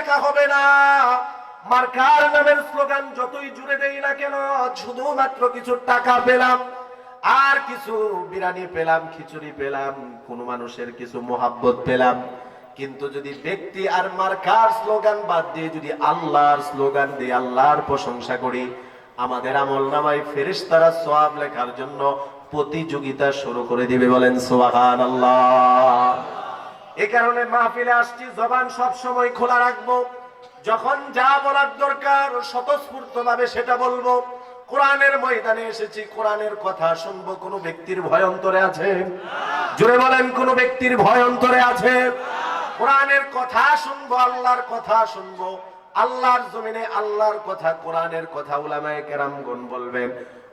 টাকা হবে না। মার্কার নামের স্লোগান যতই জুড়ে দেই না কেন, শুধুমাত্র কিছু টাকা পেলাম, আর কিছু বিরানি পেলাম, খিচুড়ি পেলাম, কোন মানুষের কিছু মোহাব্বত পেলাম। কিন্তু যদি ব্যক্তি আর মার্কার স্লোগান বাদ দিয়ে যদি আল্লাহর স্লোগান দিয়ে আল্লাহর প্রশংসা করি, আমাদের আমল নামায় ফেরেশতারা সোয়াব লেখার জন্য প্রতিযোগিতা শুরু করে দিবে বলেন সোহান আল্লাহ এ কারণে মাহফিলে আসছি, জবান সব সময় খোলা রাখব। যখন যা বলার দরকার স্বতঃস্ফূর্ত ভাবে সেটা বলব। কোরআনের ময়দানে এসেছি, কোরআনের কথা শুনব। কোন ব্যক্তির ভয় অন্তরে আছে? জোরে বলেন, কোন ব্যক্তির ভয় অন্তরে আছে? কোরআনের কথা শুনব, আল্লাহর কথা শুনব। আল্লাহর জমিনে আল্লাহর কথা, কোরআনের কথা উলামায়ে কেরামগণ বলবেন।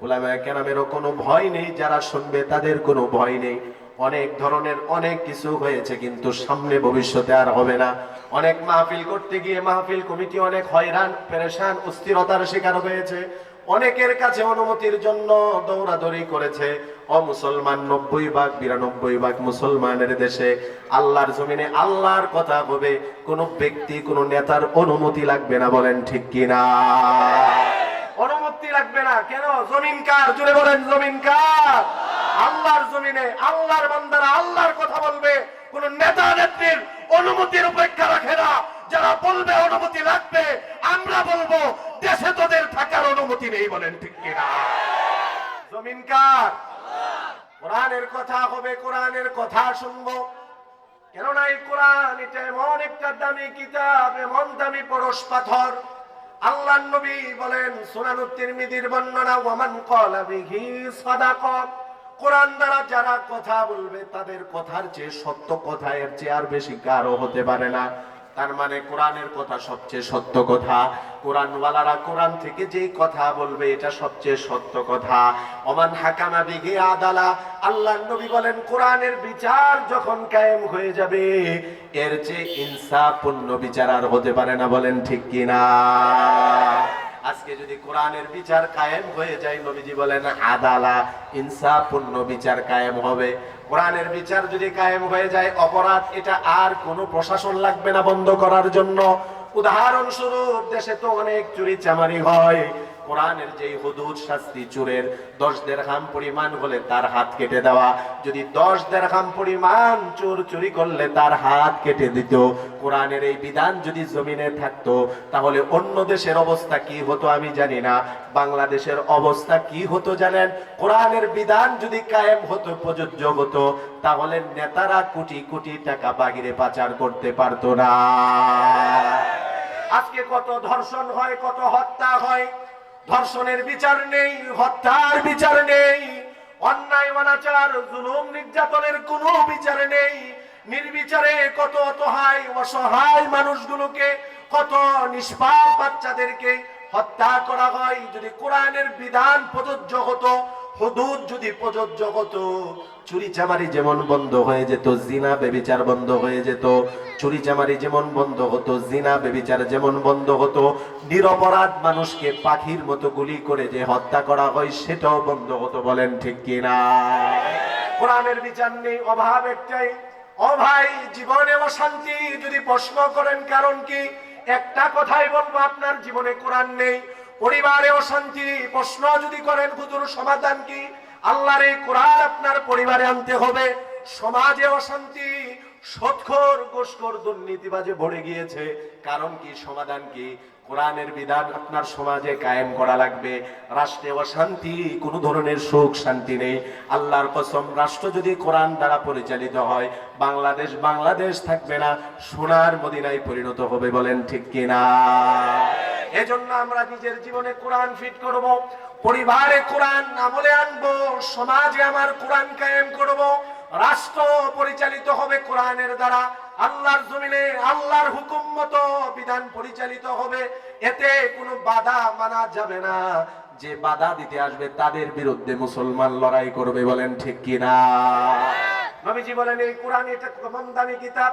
উলামায়ে কেরামেরও কোনো ভয় নেই, যারা শুনবে তাদের কোনো ভয় নেই। অনেক ধরনের অনেক কিছু হয়েছে, কিন্তু সামনে ভবিষ্যতে আর হবে না। অনেক মাহফিল করতে গিয়ে মাহফিল কমিটি অনেক হয়রান, পেরেশান, অস্থিরতার শিকার হয়েছে। অনেকের কাছে অনুমতির জন্য দৌড়াদৌড়ি করেছে। ও মুসলমান, নব্বই ভাগ, বিরানব্বই ভাগ মুসলমানের দেশে আল্লাহর জমিনে আল্লাহর কথা হবে। কোন ব্যক্তি, কোন নেতার অনুমতি লাগবে না, বলেন ঠিক কিনা? অনুমতি লাগবে না। কেন? জমিন কার? জুড়ে বলেন, জমিন কার? আল্লাহর জমিনে, আল্লাহর বান্দারা আল্লাহর কথা বলবে। কোন নেতা নেত্রীর অনুমতির উপেক্ষা রাখে না। যারা বলবে অনুমতি লাগবে, আমরা বলব, দেশে তোদের থাকার অনুমতি নেই বলেন ঠিক কিনা। জমিন কার? কোরআনের কথা হবে, কোরআনের কথা শুনব। কেননা এই কোরআন, এটা এমন একটা দামি কিতাব, এমন দামি পরশ পাথর। আল্লাহ নবী বলেন সুনানুত তিরমিজির বর্ণনা, ওয়ামান ক্বালা বিহি সাদাকা। কোরআন দ্বারা যারা কথা বলবে, তাদের কথার চেয়ে সত্য কথা এর চেয়ে আর বেশি কারও হতে পারে না। তার মানে কোরআনের কথা সবচেয়ে সত্য কথা। কোরআনওয়ালারা কোরআন থেকে যেই কথা বলবে, এটা সবচেয়ে সত্য কথা। ওমান হাকামা বিহি আদালা আল্লাহ নবী বলেন, কোরআনের বিচার যখন কায়েম হয়ে যাবে, এর চেয়ে ইনসাফপূর্ণ বিচার আর হতে পারে না, বলেন ঠিক কিনা? আজকে যদি কোরআনের বিচার কায়েম হয়ে যায়, নবীজি বলেন, আদালা ইনসাফপূর্ণ বিচার কায়েম হবে। কোরআনের বিচার যদি কায়েম হয়ে যায়, অপরাধ, এটা আর কোনো প্রশাসন লাগবে না বন্ধ করার জন্য। উদাহরণস্বরূপ, দেশে তো অনেক চুরি চামারি হয়। কোরআনের যেই হুদুদ শাস্তি, চুরের দশ দেড়হাম পরিমাণ হলে তার হাত কেটে দেওয়া। যদি দশ দেড়হাম পরিমাণ চোর চুরি করলে তার হাত কেটে দিত। কোরআনের এই বিধান যদি জমিনে থাকতো, তাহলে অন্য দেশের অবস্থা কি হতো আমি জানি না। বাংলাদেশের অবস্থা কি হতো জানেন? কোরআনের বিধান যদি কায়েম হতো, প্রযোজ্য হতো, তাহলে নেতারা কোটি কোটি টাকা বাগিরে পাচার করতে পারতো না। আজকে কত ধর্ষণ হয়, কত হত্যা হয় ধর্ষণের বিচার নেই, হত্যার বিচার নেই, অন্যায়, অনাচার, জুলুম, নির্যাতনের কোনো বিচার নেই। নির্বিচারে কত অতহায় অসহায় মানুষগুলোকে, কত নিষ্পাপ বাচ্চাদেরকে হত্যা করা হয়। যদি কোরআনের বিধান প্রযোজ্য হতো হুদুদ যদি প্রযোজ্য হতো, চুরি চামারি যেমন বন্ধ হয়ে যেত, জিনা বেবিচার বন্ধ হয়ে যেত, চুরি চামারি যেমন বন্ধ হতো, জিনা বেবিচার যেমন বন্ধ হতো, নিরপরাধ মানুষকে পাখির মতো গুলি করে যে হত্যা করা হয়, সেটাও বন্ধ হতো, বলেন ঠিক কিনা? কোরআনের বিচার নেই, অভাব একটাই। ও ভাই, জীবনে অশান্তি, যদি প্রশ্ন করেন কারণ কি? একটা কথাই বলব, আপনার জীবনে কোরআন নেই। পরিবারে অশান্তি প্রশ্ন যদি করেন হুজুর, সমাধান কি? আল্লাহর এই কোরআন আপনার পরিবারে আনতে হবে। সমাজে অশান্তি, সৎখর গোসকর দুর্নীতিবাজে ভরে গিয়েছে। কারণ কি, সমাধান কি? কোরআনের বিধান আপনার সমাজে কায়েম করা লাগবে। রাষ্ট্রে অশান্তি, কোনো ধরনের সুখ, শান্তি নেই। আল্লাহর কসম, রাষ্ট্র যদি কোরআন দ্বারা পরিচালিত হয়, বাংলাদেশ বাংলাদেশ থাকবে না, সোনার মদিনায় পরিণত হবে বলেন ঠিক কিনা? এজন্য আমরা নিজের জীবনে কোরআন ফিট করব পরিবারে কোরআন আমলে আনব সমাজে আমার কোরআন কায়েম করব রাষ্ট্র পরিচালিত হবে কোরআনের দ্বারা আল্লাহর জমিনে আল্লাহর হুকুম মতো বিধান পরিচালিত হবে এতে কোনো বাধা মানা যাবে না। যে বাধা দিতে আসবে তাদের বিরুদ্ধে মুসলমান লড়াই করবে বলেন ঠিক কিনা? নবীজি বলেন এই কোরআন এটা কমন দামি কিতাব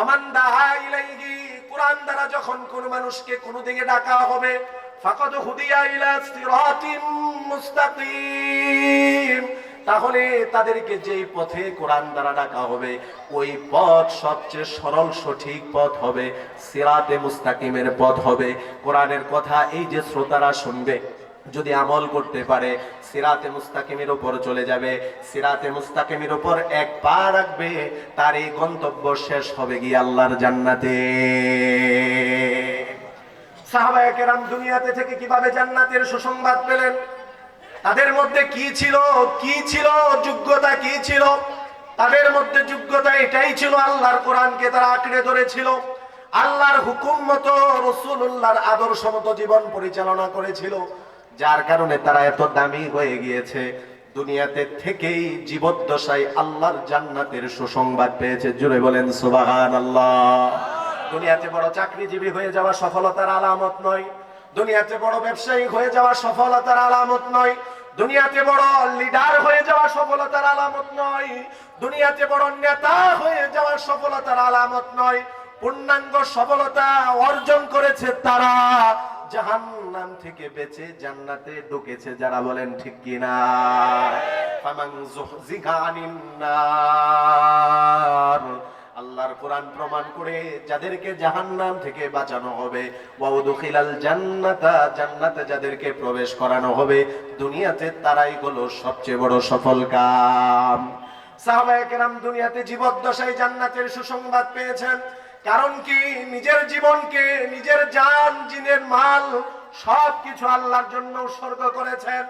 ওমান দাহা ইলাইহি, কোরআন দ্বারা যখন কোন মানুষকে কোন দিকে ডাকা হবে, ফাকাদ হুদিয়া ইলা সিরাতিম মুস্তাকিম। তাহলে তাদেরকে যেই পথে কোরআন দ্বারা ডাকা হবে, ওই পথ সবচেয়ে সরল, সঠিক পথ হবে, সিরাতে মুস্তাকিমের পথ হবে। কোরআনের কথা এই যে শ্রোতারা শুনবে যদি আমল করতে পারে, সিরাতে মুস্তাকিমের উপর চলে যাবে। সিরাতে মুস্তাকিমের উপর এক পা রাখবে, তার এই গন্তব্য শেষ হবে গিয়ে আল্লাহর জান্নাতে। সাহাবায়ে কেরাম দুনিয়াতে থেকে কীভাবে জান্নাতের সুসংবাদ পেলেন? তাদের মধ্যে কি ছিল কি ছিল, যোগ্যতা কি ছিল? তাদের মধ্যে যোগ্যতা এটাই ছিল, আল্লাহর কোরআনকে তারা আঁকড়ে ধরেছিল। আল্লাহর হুকুম মতো রসুল্লাহর আদর্শ মতো জীবন পরিচালনা করেছিল। যার কারণে তারা এত দামি হয়ে গিয়েছে। দুনিয়াতে থেকেই জীবদ্দশায় আল্লাহর জান্নাতের সুসংবাদ পেয়েছে। জুড়ে বলেন সুবাহান আল্লাহ দুনিয়াতে বড় চাকরিজীবী হয়ে যাওয়া সফলতার আলামত নয়। দুনিয়াতে বড় ব্যবসায়ী হয়ে যাওয়া সফলতার আলামত নয়। দুনিয়াতে বড় লিডার হয়ে যাওয়া সফলতার আলামত নয়। দুনিয়াতে বড় নেতা হয়ে যাওয়া সফলতার আলামত নয়। পূর্ণাঙ্গ সফলতা অর্জন করেছে তারা জাহান্নাম থেকে বেঁচে জান্নাতে ঢুকেছে যারা বলেন ঠিক কিনা? আল্লাহর কোরআন প্রমাণ করে যাদেরকে জাহান্নাম থেকে বাঁচানো হবে, ওয়াউদুখিলাল জান্নাতা, জান্নাতে যাদেরকে প্রবেশ করানো হবে, দুনিয়াতে তারাই হলো সবচেয়ে বড় সফল কাম। সাহাবায়ে কেরাম দুনিয়াতে জীবদ্দশায় জান্নাতের সুসংবাদ পেয়েছেন। কারণ কি? নিজের জীবনকে, নিজের জান জিনের মাল সব কিছু আল্লাহর জন্য উৎসর্গ করেছেন।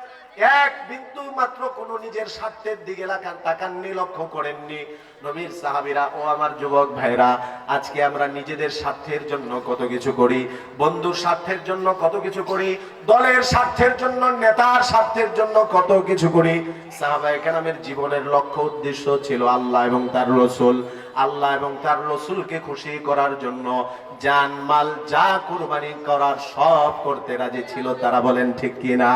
এক বিন্দু মাত্র কোন নিজের স্বার্থের দিকে তাকাননি, লক্ষ্য করেননি। নবীর সাহাবিরা, ও আমার যুবক ভাইরা, আজকে আমরা নিজেদের স্বার্থের জন্য কত কিছু করি, বন্ধুর স্বার্থের জন্য কত কিছু করি, দলের স্বার্থের জন্য, নেতার স্বার্থের জন্য কত কিছু করি? সাহাবায়ে কেরামের জীবনের লক্ষ্য উদ্দেশ্য ছিল আল্লাহ এবং তার রসুল। আল্লাহ এবং তার রসুলকে খুশি করার জন্য জান, মাল যা কুরবানি করার সব করতে রাজি ছিল, তারা বলেন, ঠিক কিনা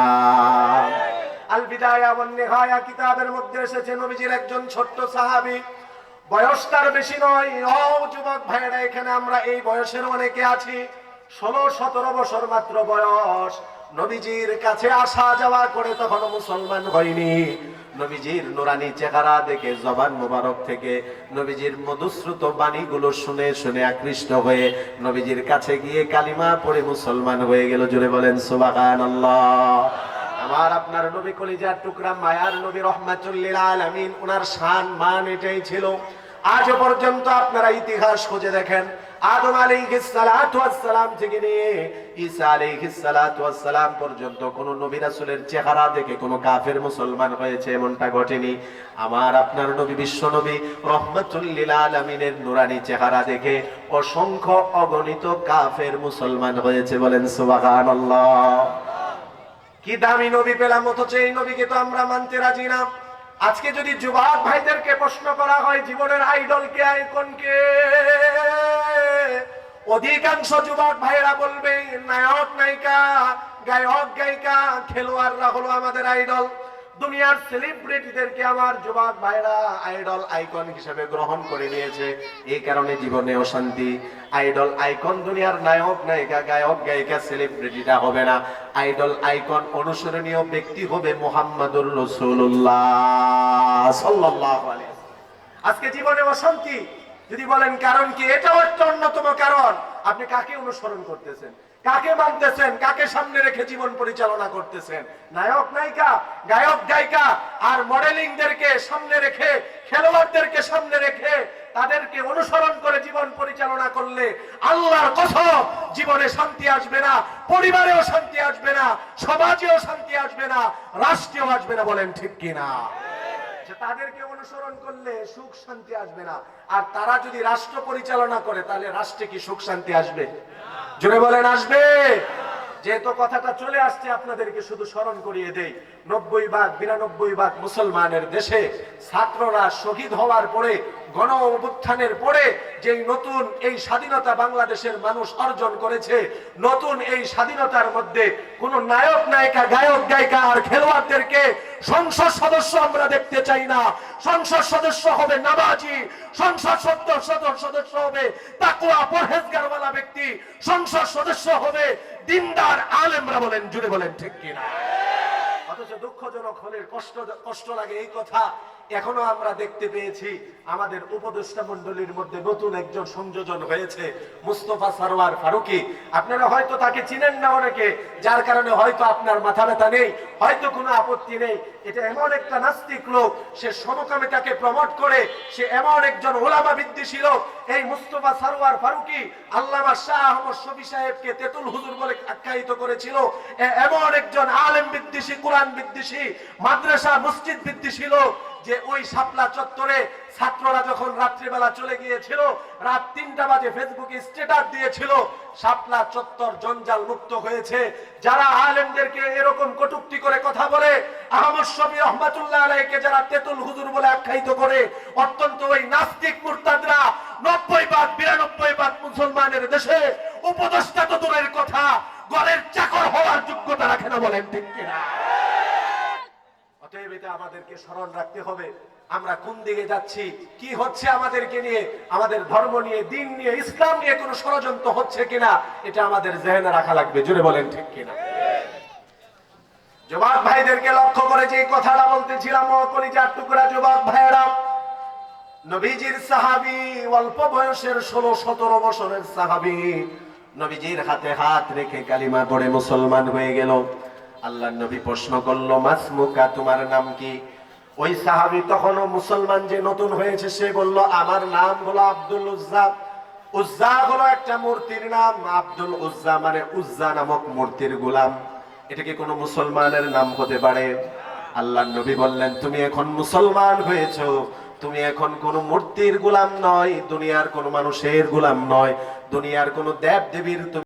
আল বিদায়া নিহায়া কিতাবের মধ্যে এসেছে নবীজির একজন ছোট্ট সাহাবী। বয়স তার বেশি নয়। ও যুবক ভাইরা এখানে আমরা এই বয়সের অনেকে আছি। ষোলো, সতেরো বছর মাত্র বয়স। নবীজির কাছে আসা যাওয়া করে তখন মুসলমান হয়নি। নবীজির নুরানি চেহারা দেখে জবান মোবারক থেকে নবীজির মধুশ্রুত বাণীগুলো শুনে শুনে আকৃষ্ট হয়ে নবীজির কাছে গিয়ে কালিমা পড়ে মুসলমান হয়ে গেল। জুড়ে বলেন সুবাহান আমার আপনার নবী কলিজার টুকরা, মায়ার নবী রহমাতুল্লিল আলামিন ওনার শান, মান এটাই ছিল। আজ পর্যন্ত আপনারা ইতিহাস খুঁজে দেখেন। আদম আলাইহিস সালাতু ওয়াস সালাম থেকে নিয়ে ঈসা আলাইহিস সালাতু সালাম পর্যন্ত কোন নবী রাসূলের চেহারা দেখে কোন কাফের মুসলমান হয়েছে এমনটা ঘটেনি। আমার আপনার নবী বিশ্ব নবী রহমাতুল লিল আলামিনের নুরানি চেহারা দেখে অসংখ্য অগণিত কাফের মুসলমান হয়েছে বলেন সুবহানাল্লাহ। কি দামি নবী পেলাম, অথচ এই নবীকে তো আমরা মানতে রাজি না। আজকে যদি যুবক ভাইদেরকে প্রশ্ন করা হয়, জীবনের আইডল কে আইকন কে? অধিকাংশ যুবক ভাইরা বলবে, নায়ক, নায়িকা, গায়ক, গায়িকা, খেলোয়াড়রা হলো আমাদের আইডল দুনিয়ার সেলিব্রিটিদেরকে আমার যুবক ভাইরা আইডল আইকন হিসেবে গ্রহণ করে নিয়েছে। এই কারণে জীবনে অশান্তি। আইডল আইকন দুনিয়ার নায়ক, নায়িকা, গায়ক, গায়িকা সেলিব্রিটিটা হবে না। আইডল আইকন অনুসরণীয় ব্যক্তি হবে মোহাম্মদুর রসুল্লাহ আলাইহি আজকে জীবনে অশান্তি। যদি বলেন কারণ কি, এটাও একটা অন্যতম কারণ। আপনি কাকে অনুসরণ করতেছেন? কাকে মানতেছেন? কাকে সামনে রেখে জীবন পরিচালনা করতেছেন? নায়ক, নায়িকা, গায়ক, গায়িকা আর মডেলিংদেরকে সামনে রেখে, খেলোয়াড়দেরকে সামনে রেখে তাদেরকে অনুসরণ করে জীবন পরিচালনা করলে আল্লাহর কসম জীবনে শান্তি আসবে না, পরিবারেও শান্তি আসবে না, সমাজেও শান্তি আসবে না, রাষ্ট্রেও আসবে না বলেন ঠিক কিনা? তাদেরকে অনুসরণ করলে সুখ শান্তি আসবে না। আর তারা যদি রাষ্ট্র পরিচালনা করে, তাহলে রাষ্ট্রে কি সুখ শান্তি আসবে? জোরে বলেন আসবে। যেহেতু কথাটা চলে আসছে আপনাদেরকে শুধু স্মরণ করিয়ে দেই। নব্বই ভাগ, বিরানব্বই ভাগ মুসলমানের দেশে ছাত্ররা শহীদ হওয়ার পরে, গণ অভ্যুত্থানের পরে যেই নতুন এই স্বাধীনতা বাংলাদেশের মানুষ অর্জন করেছে, নতুন এই স্বাধীনতার মধ্যে কোন নায়ক, নায়িকা, গায়ক, গায়িকা আর খেলোয়াড়দেরকে সংসদ সদস্য আমরা দেখতে চাই না। সংসদ সদস্য হবে নামাজি, সংসদ সদস্য সদস্য হবে তাকুয়া পরহেজগারওয়ালা ব্যক্তি, সংসদ সদস্য হবে দিনদার আলেমরা বলেন, জুড়ে বলেন, ঠিক কিনা? অথচ দুঃখজনক হলে কষ্ট কষ্ট লাগে এই কথা। এখনও আমরা দেখতে পেয়েছি আমাদের উপদেষ্টা মন্ডলীর মধ্যে নতুন একজন সংযোজন হয়েছে, মুস্তফা সারোয়ার ফারুকি। আপনারা হয়তো তাকে চিনেন না অনেকে, যার কারণে হয়তো আপনার মাথা ব্যথা নেই, হয়তো কোনো আপত্তি নেই। এটা এমন একটা নাস্তিক লোক, সে সমকামে তাকে প্রমোট করে, সে এমন একজন ওলামা বিদ্বেষী লোক। এই মুস্তফা সারোয়ার ফারুকি আল্লামা শাহ আহমদ শফি সাহেবকে তেতুল হুজুর বলে আখ্যায়িত করেছিল। এমন একজন আলেম বিদ্বেষী, কোরআন বিদ্বেষী, মাদ্রাসা, মসজিদ বিদ্বেষী লোক। যে ওই শাপলা চত্বরে ছাত্ররা যখন রাত্রিবেলা চলে গিয়েছিল, রাত তিনটা বাজে ফেসবুকে স্ট্যাটাস দিয়েছিল, শাপলা চত্বর জঞ্জাল মুক্ত হয়েছে। যারা আলেমদেরকে এরকম কটুক্তি করে কথা বলে, আহমদ শবি রহমাতুল্লাহ আলাইকে যারা তেতুল হুজুর বলে আখ্যায়িত করে, অত্যন্ত ওই নাস্তিক মুরতাদরা নব্বই ভাগ বিরানব্বই বাদ মুসলমানের দেশে উপদেষ্টা তো দূরের কথা, গলের চাকর হওয়ার যোগ্যতা রাখে না বলেন ঠিক কিনা? এটা আমাদেরকে স্মরণ রাখতে হবে। আমরা কোন দিকে যাচ্ছি? কি হচ্ছে আমাদেরকে নিয়ে? আমাদের ধর্ম নিয়ে, দিন নিয়ে, ইসলাম নিয়ে কোনো ষড়যন্ত্র হচ্ছে কিনা? এটা আমাদের জেহেনে রাখা লাগবে। জুড়ে বলেন, ঠিক কিনা? যুবক ভাইদেরকে লক্ষ্য করে যে কথাটা বলতেছিলাম কলিজার টুকরা যুবক ভাইয়েরা, নবীজির সাহাবি অল্প বয়সের ষোলো, সতেরো বছরের সাহাবি নবীজির হাতে হাত রেখে কালিমা পড়ে মুসলমান হয়ে গেল। আল্লাহ নবী প্রশ্ন করল, মাসমুকা, তোমার নাম কি? ওই সাহাবি তখনও মুসলমান যে নতুন হয়েছে, সে বলল, আমার নাম হলো আব্দুল উজ্জা। উজ্জা হলো একটা মূর্তির নাম, আব্দুল উজ্জা মানে উজ্জা নামক মূর্তির গোলাম। এটা কি কোনো মুসলমানের নাম হতে পারে? আল্লাহ নবী বললেন, তুমি এখন মুসলমান হয়েছো, তুমি এখন কোনো মূর্তির গোলাম নয়, দুনিয়ার কোনো মানুষের গোলাম নয়, দুনিয়ার কোনো দেব দেবীর তুমি